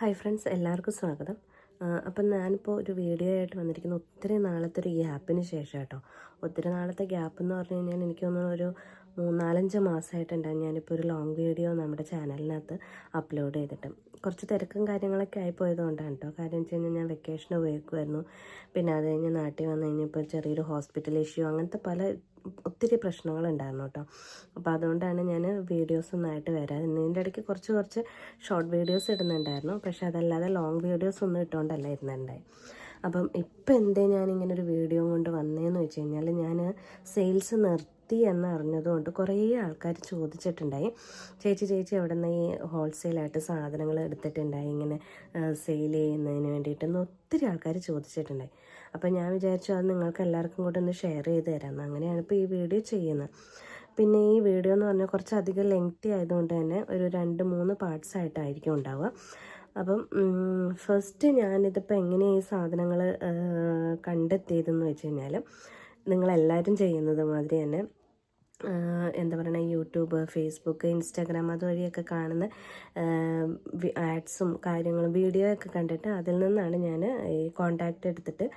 Hi friends എല്ലാവർക്കും സ്വാഗതം. അപ്പം ഞാനിപ്പോൾ ഒരു വീഡിയോ ആയിട്ട് വന്നിരിക്കുന്നത് ഒത്തിരി നാളത്തെ ഒരു ഗ്യാപ്പിന് ശേഷം കേട്ടോ. ഒത്തിരി നാളത്തെ ഗ്യാപ്പ് എന്ന് പറഞ്ഞു കഴിഞ്ഞാൽ എനിക്ക് തോന്നുന്നു ഒരു മൂന്നാലഞ്ച് മാസമായിട്ടുണ്ടാകും ഞാനിപ്പോൾ ഒരു ലോങ് വീഡിയോ നമ്മുടെ ചാനലിനകത്ത് അപ്ലോഡ് ചെയ്തിട്ട്. കുറച്ച് തിരക്കും കാര്യങ്ങളൊക്കെ ആയി പോയതുകൊണ്ടാണ് കേട്ടോ കാര്യം വെച്ച് കഴിഞ്ഞാൽ ഞാൻ വെക്കേഷന് പോയേക്കുമായിരുന്നു പിന്നെ അത് കഴിഞ്ഞ് നാട്ടിൽ വന്നു കഴിഞ്ഞപ്പോൾ ചെറിയൊരു ഹോസ്പിറ്റൽ ഇഷ്യൂ അങ്ങനത്തെ പല ഒത്തിരി പ്രശ്നങ്ങളുണ്ടായിരുന്നു കേട്ടോ അപ്പോൾ അതുകൊണ്ടാണ് ഞാൻ വീഡിയോസ് ഒന്നായിട്ട് വരാൻ ഇതിന്റെ ഇടയ്ക്ക് കുറച്ച് കുറച്ച് ഷോർട്ട് വീഡിയോസ് ഇടുന്നുണ്ടായിരുന്നു. പക്ഷെ അതല്ലാതെ ലോങ് വീഡിയോസ് ഒന്നും ഇട്ടുകൊണ്ടല്ല ഇരുന്നുണ്ടായി. അപ്പം ഇപ്പം എന്തേ ഞാനിങ്ങനെ ഒരു വീഡിയോ കൊണ്ട് വന്നതെന്ന് വെച്ച് കഴിഞ്ഞാൽ ഞാൻ സെയിൽസ് നിർത്തി എന്ന് അറിഞ്ഞതുകൊണ്ട് കുറേ ആൾക്കാർ ചോദിച്ചിട്ടുണ്ടായി. ചേച്ചി ചേച്ചി അവിടെ നിന്ന് ഈ ഹോൾസെയിലായിട്ട് സാധനങ്ങൾ എടുത്തിട്ടുണ്ടായി? ഇങ്ങനെ സെയിൽ ചെയ്യുന്നതിന് വേണ്ടിയിട്ടെന്ന് ഒത്തിരി ആൾക്കാർ ചോദിച്ചിട്ടുണ്ടായി. അപ്പോൾ ഞാൻ വിചാരിച്ചു അത് നിങ്ങൾക്ക് എല്ലാവർക്കും കൂടെ ഒന്ന് ഷെയർ ചെയ്ത് തരാമെന്ന് അങ്ങനെയാണ് ഇപ്പോൾ ഈ വീഡിയോ ചെയ്യുന്നത്. പിന്നെ ഈ വീഡിയോ എന്ന് പറഞ്ഞാൽ കുറച്ചധികം ലെങ്തി ആയതുകൊണ്ട് തന്നെ ഒരു രണ്ട് മൂന്ന് പാർട്സ് ആയിട്ടായിരിക്കും ഉണ്ടാവുക. അപ്പം ഫസ്റ്റ് ഞാനിതിപ്പോൾ എങ്ങനെയാണ് ഈ സാധനങ്ങൾ കണ്ടെത്തിയതെന്ന് വെച്ച് കഴിഞ്ഞാൽ നിങ്ങളെല്ലാവരും ചെയ്യുന്നത് മാതിരി തന്നെ എന്താ പറയുക യൂട്യൂബ് ഫേസ്ബുക്ക് ഇൻസ്റ്റാഗ്രാം അതുവഴിയൊക്കെ കാണുന്ന ആഡ്സും കാര്യങ്ങളും വീഡിയോ ഒക്കെ കണ്ടിട്ട് അതിൽ നിന്നാണ് ഞാൻ ഈ കോണ്ടാക്റ്റ് എടുത്തിട്ട്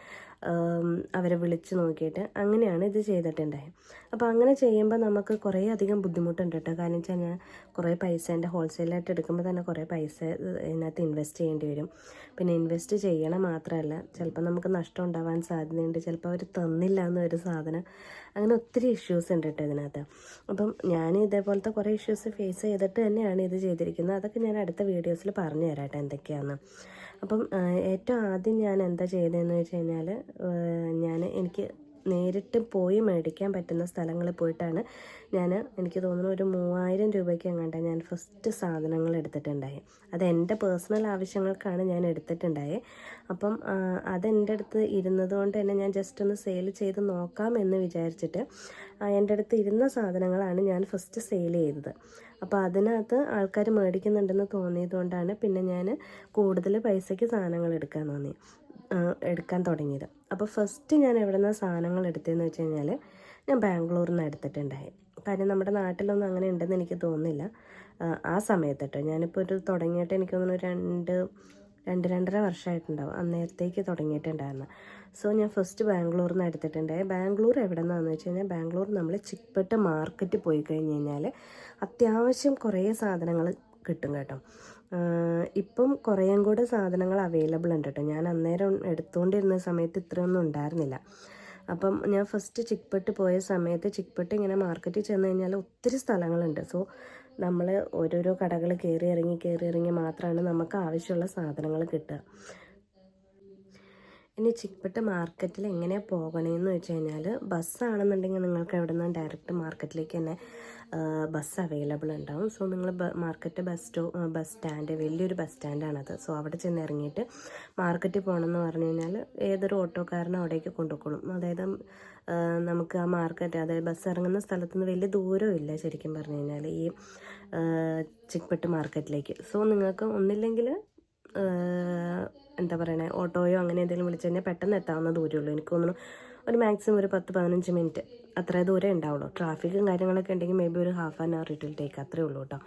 അവരെ വിളിച്ച് നോക്കിയിട്ട് അങ്ങനെയാണ് ഇത് ചെയ്തിട്ടുണ്ടായത് അപ്പോൾ അങ്ങനെ ചെയ്യുമ്പോൾ നമുക്ക് കുറേ അധികം ബുദ്ധിമുട്ടുണ്ട് കേട്ടോ. കാരണം വെച്ചാൽ ഞാൻ കുറേ പൈസ എന്റെ ഹോൾസെയിലായിട്ട് എടുക്കുമ്പോൾ തന്നെ കുറേ പൈസ ഇതിനകത്ത് ഇൻവെസ്റ്റ് ചെയ്യേണ്ടി വരും. പിന്നെ ഇൻവെസ്റ്റ് ചെയ്യണം മാത്രമല്ല ചിലപ്പോൾ നമുക്ക് നഷ്ടം ഉണ്ടാവാൻ സാധ്യതയുണ്ട്. ചിലപ്പോൾ അവർ തന്നില്ല എന്നൊരു സാധനം അങ്ങനെ ഒത്തിരി ഇഷ്യൂസ് ഉണ്ട് കേട്ടോ ഇതിനകത്ത്. അപ്പം ഞാൻ ഇതേപോലത്തെ കുറേ ഇഷ്യൂസ് ഫേസ് ചെയ്തിട്ട് തന്നെയാണ് ഇത് ചെയ്തിരിക്കുന്നത്. അതൊക്കെ ഞാൻ അടുത്ത വീഡിയോസിൽ പറഞ്ഞു തരാട്ടെ എന്തൊക്കെയാണെന്ന് അപ്പം ഏറ്റവും ആദ്യം ഞാൻ എന്താ ചെയ്തതെന്ന് വെച്ച് കഴിഞ്ഞാൽ ഞാൻ എനിക്ക് നേരിട്ട് പോയി മേടിക്കാൻ പറ്റുന്ന സ്ഥലങ്ങളിൽ പോയിട്ടാണ് ഞാൻ എനിക്ക് തോന്നുന്നു ഒരു മൂവായിരം രൂപയ്ക്ക് എങ്ങാണ്ട ഞാൻ ഫസ്റ്റ് സാധനങ്ങൾ എടുത്തിട്ടുണ്ടായി. അത് എന്റെ പേഴ്സണൽ ആവശ്യങ്ങൾക്കാണ് ഞാൻ എടുത്തിട്ടുണ്ടായി. അപ്പം അതെന്റെ അടുത്ത് ഇരുന്നത് കൊണ്ട് തന്നെ ഞാൻ ജസ്റ്റ് ഒന്ന് സെയിൽ ചെയ്ത് നോക്കാം എന്ന് വിചാരിച്ചിട്ട് എന്റെ അടുത്ത് ഇരുന്ന സാധനങ്ങളാണ് ഞാൻ ഫസ്റ്റ് സെയിൽ ചെയ്തത്. അപ്പോൾ അതിനകത്ത് ആൾക്കാർ മേടിക്കുന്നുണ്ടെന്ന് തോന്നിയതുകൊണ്ടാണ് പിന്നെ ഞാൻ കൂടുതൽ പൈസയ്ക്ക് സാധനങ്ങൾ എടുക്കാൻ തോന്നി. എടുക്കാൻ തുടങ്ങിയത്. അപ്പോൾ ഫസ്റ്റ് ഞാൻ എവിടെ നിന്നാണ് സാധനങ്ങൾ എടുത്തതെന്ന് വെച്ച് കഴിഞ്ഞാൽ ഞാൻ ബാംഗ്ലൂരിൽ നിന്ന് എടുത്തിട്ടുണ്ടായി. കാര്യം നമ്മുടെ നാട്ടിലൊന്നും അങ്ങനെ ഉണ്ടെന്ന് എനിക്ക് തോന്നുന്നില്ല. ആ, ആ സമയത്ത് കേട്ടോ ഞാനിപ്പോൾ ഒരു തുടങ്ങിയിട്ട് എനിക്ക് തോന്നുന്നു രണ്ട് രണ്ട് രണ്ടര വർഷമായിട്ടുണ്ടാവും. അന്നേരത്തേക്ക് തുടങ്ങിയിട്ടുണ്ടായിരുന്നു. സോ ഞാൻ ഫസ്റ്റ് ബാംഗ്ലൂരിൽ നിന്ന് എടുത്തിട്ടുണ്ടായി. ബാംഗ്ലൂർ എവിടെ നിന്നാന്ന് വെച്ച് കഴിഞ്ഞാൽ ബാംഗ്ലൂർ നമ്മൾ ചിക്പെട്ട് മാർക്കറ്റ് പോയി കഴിഞ്ഞ് കഴിഞ്ഞാൽ അത്യാവശ്യം കുറേ സാധനങ്ങൾ കിട്ടും കേട്ടോ. ഇപ്പം കുറേയും കൂടെ സാധനങ്ങൾ അവൈലബിൾ ഉണ്ട് കേട്ടോ ഞാൻ അന്നേരം എടുത്തുകൊണ്ടിരുന്ന സമയത്ത് ഇത്രയൊന്നും ഉണ്ടായിരുന്നില്ല. അപ്പം ഞാൻ ഫസ്റ്റ് ചിക്പെട്ട് പോയ സമയത്ത് ചിക്പെട്ട് ഇങ്ങനെ മാർക്കറ്റിൽ ചെന്ന് കഴിഞ്ഞാൽ ഒത്തിരി സ്ഥലങ്ങളുണ്ട്. സോ നമ്മൾ ഓരോരോ കടകൾ കയറി ഇറങ്ങി കയറി ഇറങ്ങി മാത്രമാണ് നമുക്ക് ആവശ്യമുള്ള സാധനങ്ങൾ കിട്ടുക. ഇനി ചിക്പെട്ട് മാർക്കറ്റിൽ എങ്ങനെയാണ് പോകണമെന്ന് വെച്ച് കഴിഞ്ഞാൽ ബസ്സാണെന്നുണ്ടെങ്കിൽ നിങ്ങൾക്ക് എവിടെ നിന്ന് ഡയറക്റ്റ് മാർക്കറ്റിലേക്ക് തന്നെ ബസ് അവൈലബിൾ ഉണ്ടാവും. സോ നിങ്ങൾ മാർക്കറ്റ് ബസ് സ്റ്റോ ബസ് സ്റ്റാൻഡ് വലിയൊരു ബസ് സ്റ്റാൻഡാണത് സോ അവിടെ ചെന്ന് ഇറങ്ങിയിട്ട് മാർക്കറ്റിൽ പോകണമെന്ന് പറഞ്ഞു കഴിഞ്ഞാൽ ഏതൊരു ഓട്ടോക്കാരനും അവിടേക്ക് കൊണ്ടുപോയിക്കോളും. അതായത് നമുക്ക് ആ മാർക്കറ്റ് അതായത് ബസ് ഇറങ്ങുന്ന സ്ഥലത്തു നിന്ന് വലിയ ദൂരമില്ല ശരിക്കും പറഞ്ഞു കഴിഞ്ഞാൽ ഈ ചിക്കപ്പെട്ട് മാർക്കറ്റിലേക്ക് സോ നിങ്ങൾക്ക് ഒന്നില്ലെങ്കിൽ എന്താ പറയണേ ഓട്ടോയോ അങ്ങനെ എന്തെങ്കിലും വിളിച്ചു കഴിഞ്ഞാൽ പെട്ടെന്ന് എത്താവുന്ന ദൂരമുള്ളൂ എനിക്ക് തോന്നുന്നു ഒരു മാക്സിമം ഒരു പത്ത് പതിനഞ്ച് മിനിറ്റ് അത്രേ ദൂരം ഉണ്ടാവുള്ളൂ. ട്രാഫിക്കും കാര്യങ്ങളൊക്കെ ഉണ്ടെങ്കിൽ മേ ബി ഒരു half an hour will take അത്രേ ഉള്ളൂ കേട്ടോ.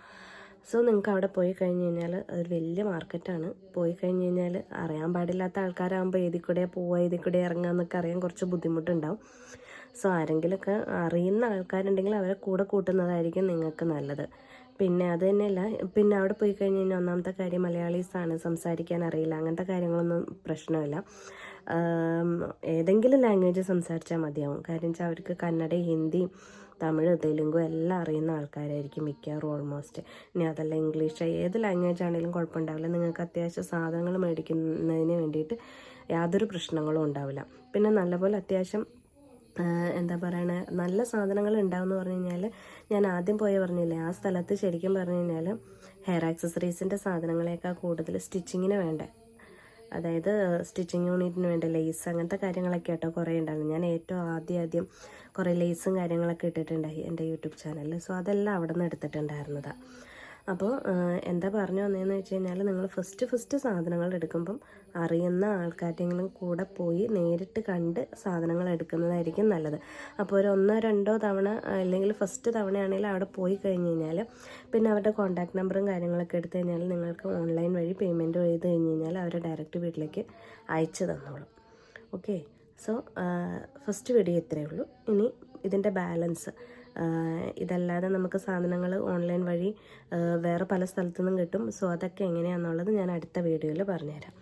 സോ നിങ്ങൾക്ക് അവിടെ പോയി കഴിഞ്ഞ് കഴിഞ്ഞാൽ അതൊരു വലിയ മാർക്കറ്റാണ് പോയി കഴിഞ്ഞ് കഴിഞ്ഞാൽ അറിയാൻ പാടില്ലാത്ത ആൾക്കാരാകുമ്പോൾ ഏതിൽ കൂടെ പോവുക ഏതിൽ കൂടെ ഇറങ്ങുക എന്നൊക്കെ അറിയാൻ കുറച്ച് ബുദ്ധിമുട്ടുണ്ടാവും. സോ ആരെങ്കിലുമൊക്കെ അറിയുന്ന ആൾക്കാരുണ്ടെങ്കിൽ അവരെ കൂടെ കൂട്ടുന്നതായിരിക്കും നിങ്ങൾക്ക് നല്ലത്. പിന്നെ അത് തന്നെയല്ല പിന്നെ അവിടെ പോയി കഴിഞ്ഞ് കഴിഞ്ഞാൽ ഒന്നാമത്തെ കാര്യം മലയാളീസാണ് സംസാരിക്കാൻ അറിയില്ല. അങ്ങനത്തെ കാര്യങ്ങളൊന്നും പ്രശ്നമില്ല. ഏതെങ്കിലും ലാംഗ്വേജ് സംസാരിച്ചാൽ മതിയാവും. കാര്യം വെച്ചാൽ അവർക്ക് കന്നഡ ഹിന്ദി തമിഴ് തെലുങ്ക് എല്ലാം അറിയുന്ന ആൾക്കാരായിരിക്കും മിക്കവാറും ഓൾമോസ്റ്റ് ഇനി അതല്ല ഇംഗ്ലീഷ് ഏത് ലാംഗ്വേജ് ആണെങ്കിലും കുഴപ്പമുണ്ടാവില്ല. നിങ്ങൾക്ക് അത്യാവശ്യം സാധനങ്ങൾ മേടിക്കുന്നതിന് വേണ്ടിയിട്ട് യാതൊരു പ്രശ്നങ്ങളും ഉണ്ടാവില്ല. പിന്നെ നല്ലപോലെ അത്യാവശ്യം എന്താ പറയണ നല്ല സാധനങ്ങൾ ഉണ്ടാവും എന്ന് പറഞ്ഞു കഴിഞ്ഞാൽ ഞാൻ ആദ്യം പോയ പറഞ്ഞില്ലേ ആ സ്ഥലത്ത് ശരിക്കും പറഞ്ഞു കഴിഞ്ഞാൽ ഹെയർ ആക്സസറീസിന്റെ സാധനങ്ങളെയൊക്കെ കൂടുതൽ സ്റ്റിച്ചിങ്ങിന് വേണ്ട. അതായത് സ്റ്റിച്ചിങ് യൂണിറ്റിന് വേണ്ട ലേസ് അങ്ങനത്തെ കാര്യങ്ങളൊക്കെ കേട്ടോ കുറേ ഉണ്ടായിരുന്നു ഞാൻ ഏറ്റവും ആദ്യം ആദ്യം കുറേ ലേസും കാര്യങ്ങളൊക്കെ ഇട്ടിട്ടുണ്ടായി എന്റെ യൂട്യൂബ് ചാനലിൽ സോ അതെല്ലാം അവിടെ നിന്ന് എടുത്തിട്ടുണ്ടായിരുന്നതാണ് അപ്പോൾ എന്താ പറഞ്ഞു വന്നതെന്ന് വെച്ച് കഴിഞ്ഞാൽ നിങ്ങൾ ഫസ്റ്റ് ഫസ്റ്റ് സാധനങ്ങൾ എടുക്കുമ്പം അറിയുന്ന ആൾക്കാരെങ്കിലും കൂടെ പോയി നേരിട്ട് കണ്ട് സാധനങ്ങൾ എടുക്കുന്നതായിരിക്കും നല്ലത്. അപ്പോൾ ഒരു ഒന്നോ രണ്ടോ തവണ അല്ലെങ്കിൽ ഫസ്റ്റ് തവണയാണെങ്കിൽ അവിടെ പോയി കഴിഞ്ഞ് കഴിഞ്ഞാൽ പിന്നെ അവരുടെ കോൺടാക്ട് നമ്പറും കാര്യങ്ങളൊക്കെ എടുത്തു കഴിഞ്ഞാൽ നിങ്ങൾക്ക് ഓൺലൈൻ വഴി പേയ്മെന്റ് ചെയ്ത് കഴിഞ്ഞ് കഴിഞ്ഞാൽ അവർ ഡയറക്റ്റ് വീട്ടിലേക്ക് അയച്ചു തന്നോളും. ഓക്കെ സോ ഫസ്റ്റ് വീഡിയോ ഇത്രയേ ഉള്ളൂ. ഇനി ഇതിന്റെ ബാലൻസ്. ഇതല്ലാതെ നമുക്ക് സാധനങ്ങൾ ഓൺലൈൻ വഴി വേറെ പല സ്ഥലത്തു നിന്നും കിട്ടും. സോ അതൊക്കെ എങ്ങനെയാണെന്നുള്ളത് ഞാൻ അടുത്ത വീഡിയോയിൽ പറഞ്ഞുതരാം.